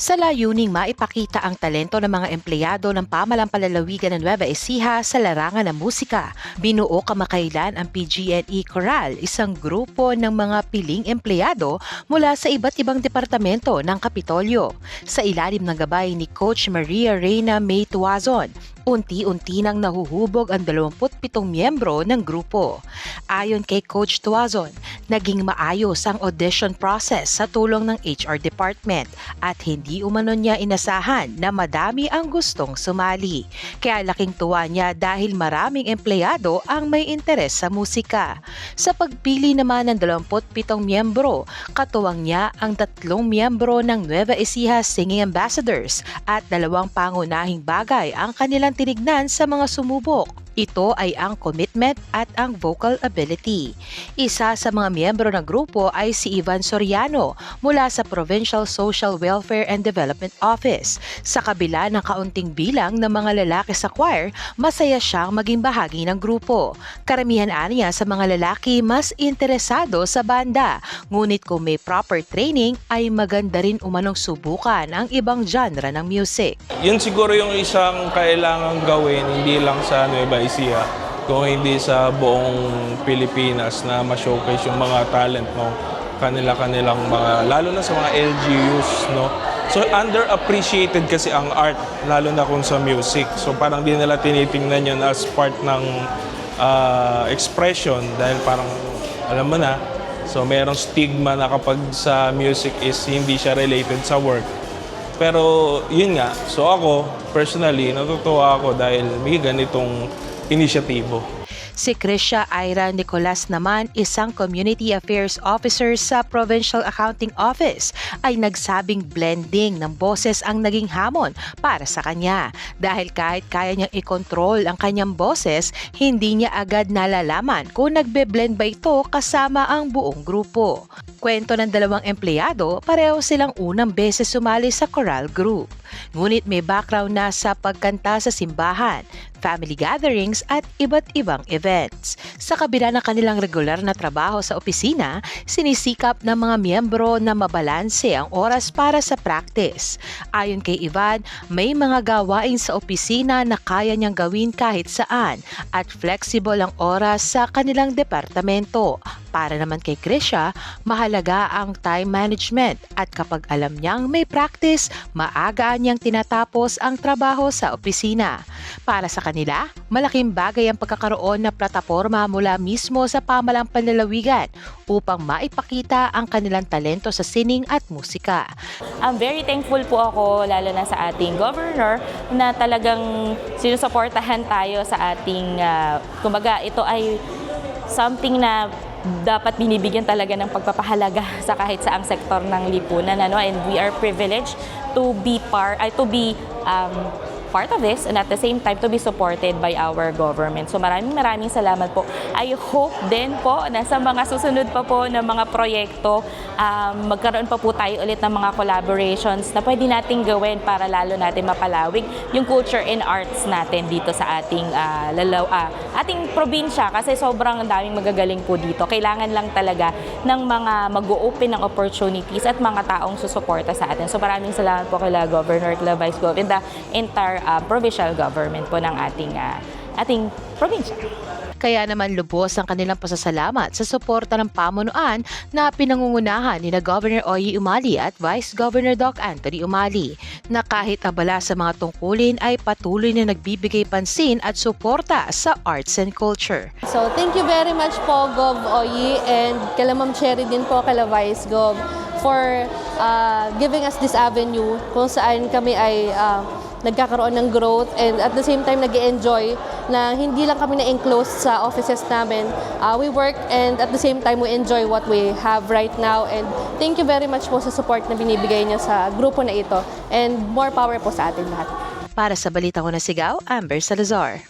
Sa layuning maipakita ang talento ng mga empleyado ng pamalang palalawigan ng Nueva Ecija sa larangan ng musika, binuo kamakailan ang PGNE Coral, isang grupo ng mga piling empleyado mula sa iba't ibang departamento ng Kapitolyo. Sa ilalim ng gabay ni Coach Maria Reyna May Tuazon, unti-unti nang nahuhubog ang 27 miyembro ng grupo. Ayon kay Coach Tuazon, naging maayos ang audition process sa tulong ng HR department at hindi umano niya inasahan na madami ang gustong sumali. Kaya laking tuwa niya dahil maraming empleyado ang may interes sa musika. Sa pagpili naman ng 27 miyembro, katuwang niya ang tatlong miyembro ng Nueva Ecija Singing Ambassadors at dalawang pangunahing bagay ang kanilang tinignan sa mga sumubok. Ito ay ang commitment at ang vocal ability. Isa sa mga miyembro ng grupo ay si Ivan Soriano mula sa Provincial Social Welfare and Development Office. Sa kabila ng kaunting bilang ng mga lalaki sa choir, masaya siyang maging bahagi ng grupo. Karamihan aniya sa mga lalaki mas interesado sa banda. Ngunit kung may proper training ay maganda rin umanong subukan ang ibang genre ng music. Yun siguro yung isang kailangang gawin, hindi lang sa Nueva Ecija, kung hindi sa buong Pilipinas na ma-showcase yung mga talent, no? Kanila-kanilang mga, lalo na sa mga LGUs, no? So underappreciated kasi ang art, lalo na kung sa music. So parang di nila tinitingnan yun as part ng ah, expression dahil parang, alam mo na, so merong stigma na kapag sa music is hindi siya related sa work. Pero yun nga, so ako personally natutuwa ako dahil may ganitong inisyatibo. Si Krisha Ira Nicolas naman, isang Community Affairs Officer sa Provincial Accounting Office, ay nagsabing blending ng boses ang naging hamon para sa kanya. Dahil kahit kaya niyang i-control ang kanyang boses, hindi niya agad nalalaman kung nagbe-blend ba ito kasama ang buong grupo. Kwento ng dalawang empleyado, pareho silang unang beses sumali sa choral group. Ngunit may background na sa pagkanta sa simbahan, family gatherings at iba't ibang events. Sa kabila ng kanilang regular na trabaho sa opisina, sinisikap ng mga miyembro na mabalanse ang oras para sa practice. Ayon kay Ivan, may mga gawain sa opisina na kaya niyang gawin kahit saan at flexible ang oras sa kanilang departamento. Para naman kay Krisha, mahalaga ang time management at kapag alam niyang may practice, maaga niyang tinatapos ang trabaho sa opisina. Para sa kanila, malaking bagay ang pagkakaroon ng plataforma mula mismo sa pamalang panlalawigan upang maipakita ang kanilang talento sa sining at musika. I'm very thankful po ako, lalo na sa ating governor, na talagang sinusuportahan tayo sa ating, ah, kumbaga, ito ay something na dapat binibigyan talaga ng pagpapahalaga sa kahit saang sektor ng lipunan ano and we are privileged to be part ay to be um, part of this and at the same time to be supported by our government. So maraming maraming salamat po. I hope din po na sa mga susunod pa po ng mga proyekto, um, magkaroon pa po tayo ulit ng mga collaborations na pwede nating gawin para lalo natin mapalawig yung culture and arts natin dito sa ating ah, lalaw, ah, ating probinsya kasi sobrang daming magagaling po dito. Kailangan lang talaga ng mga mag-open ng opportunities at mga taong susuporta sa atin. So maraming salamat po kila Governor, kila Vice Gov, and the entire ah, provincial government po ng ating ah, ating probinsya. Kaya naman lubos ang kanilang pasasalamat sa suporta ng pamunuan na pinangungunahan ni na Governor Oyi Umali at Vice Governor Doc Anthony Umali na kahit abala sa mga tungkulin ay patuloy na nagbibigay pansin at suporta sa arts and culture. So, thank you very much po, Gov. Oyi, and kala Ma'am Cherry din po, kala Vice Gov, for uh, giving us this avenue kung saan kami ay uh, nagkakaroon ng growth and at the same time nag enjoy na hindi lang kami na-enclose sa offices namin. Uh, we work and at the same time we enjoy what we have right now and thank you very much po sa support na binibigay niyo sa grupo na ito and more power po sa atin lahat. Para sa Balita Ko na Sigaw, Amber Salazar.